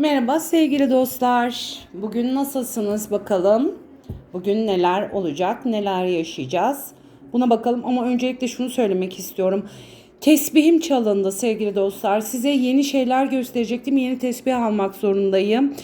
Merhaba sevgili dostlar. Bugün nasılsınız bakalım? Bugün neler olacak, neler yaşayacağız? Buna bakalım ama öncelikle şunu söylemek istiyorum. Tesbihim çalındı sevgili dostlar. Size yeni şeyler gösterecektim. Yeni tesbih almak zorundayım.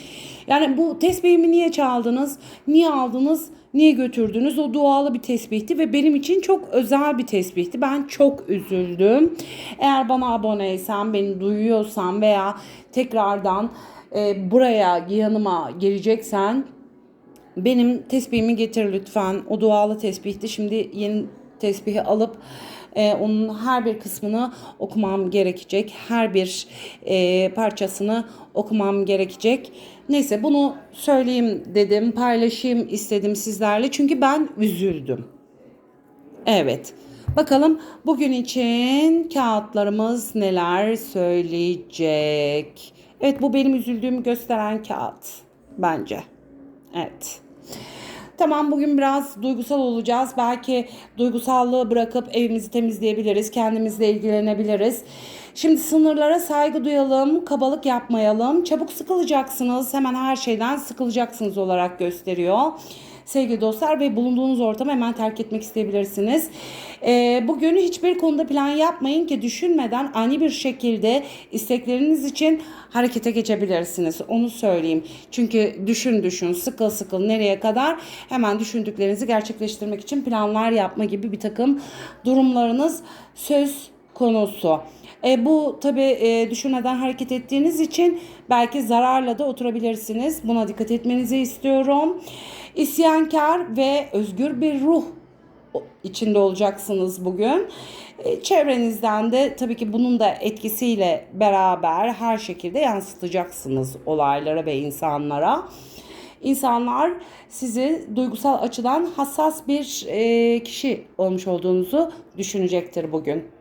Yani bu tesbihimi niye çaldınız? Niye aldınız? Niye götürdünüz? O dualı bir tesbihti ve benim için çok özel bir tesbihti. Ben çok üzüldüm. Eğer bana aboneysen, beni duyuyorsan veya tekrardan e, buraya yanıma geleceksen benim tesbihimi getir lütfen. O dualı tesbihti. Şimdi yeni tesbihi alıp e, onun her bir kısmını okumam gerekecek. Her bir e, parçasını okumam gerekecek. Neyse bunu söyleyeyim dedim, paylaşayım istedim sizlerle. Çünkü ben üzüldüm. Evet. Bakalım bugün için kağıtlarımız neler söyleyecek. Evet bu benim üzüldüğümü gösteren kağıt bence. Evet. Tamam bugün biraz duygusal olacağız. Belki duygusallığı bırakıp evimizi temizleyebiliriz. Kendimizle ilgilenebiliriz. Şimdi sınırlara saygı duyalım, kabalık yapmayalım. Çabuk sıkılacaksınız, hemen her şeyden sıkılacaksınız olarak gösteriyor. Sevgili dostlar ve bulunduğunuz ortamı hemen terk etmek isteyebilirsiniz. Ee, bugün hiçbir konuda plan yapmayın ki düşünmeden ani bir şekilde istekleriniz için harekete geçebilirsiniz. Onu söyleyeyim. Çünkü düşün düşün sıkıl sıkıl nereye kadar hemen düşündüklerinizi gerçekleştirmek için planlar yapma gibi bir takım durumlarınız söz konusu. E, bu tabi e, düşünmeden hareket ettiğiniz için belki zararla da oturabilirsiniz. Buna dikkat etmenizi istiyorum. İsyankar ve özgür bir ruh içinde olacaksınız bugün. E, çevrenizden de tabii ki bunun da etkisiyle beraber her şekilde yansıtacaksınız olaylara ve insanlara. İnsanlar sizi duygusal açıdan hassas bir e, kişi olmuş olduğunuzu düşünecektir bugün.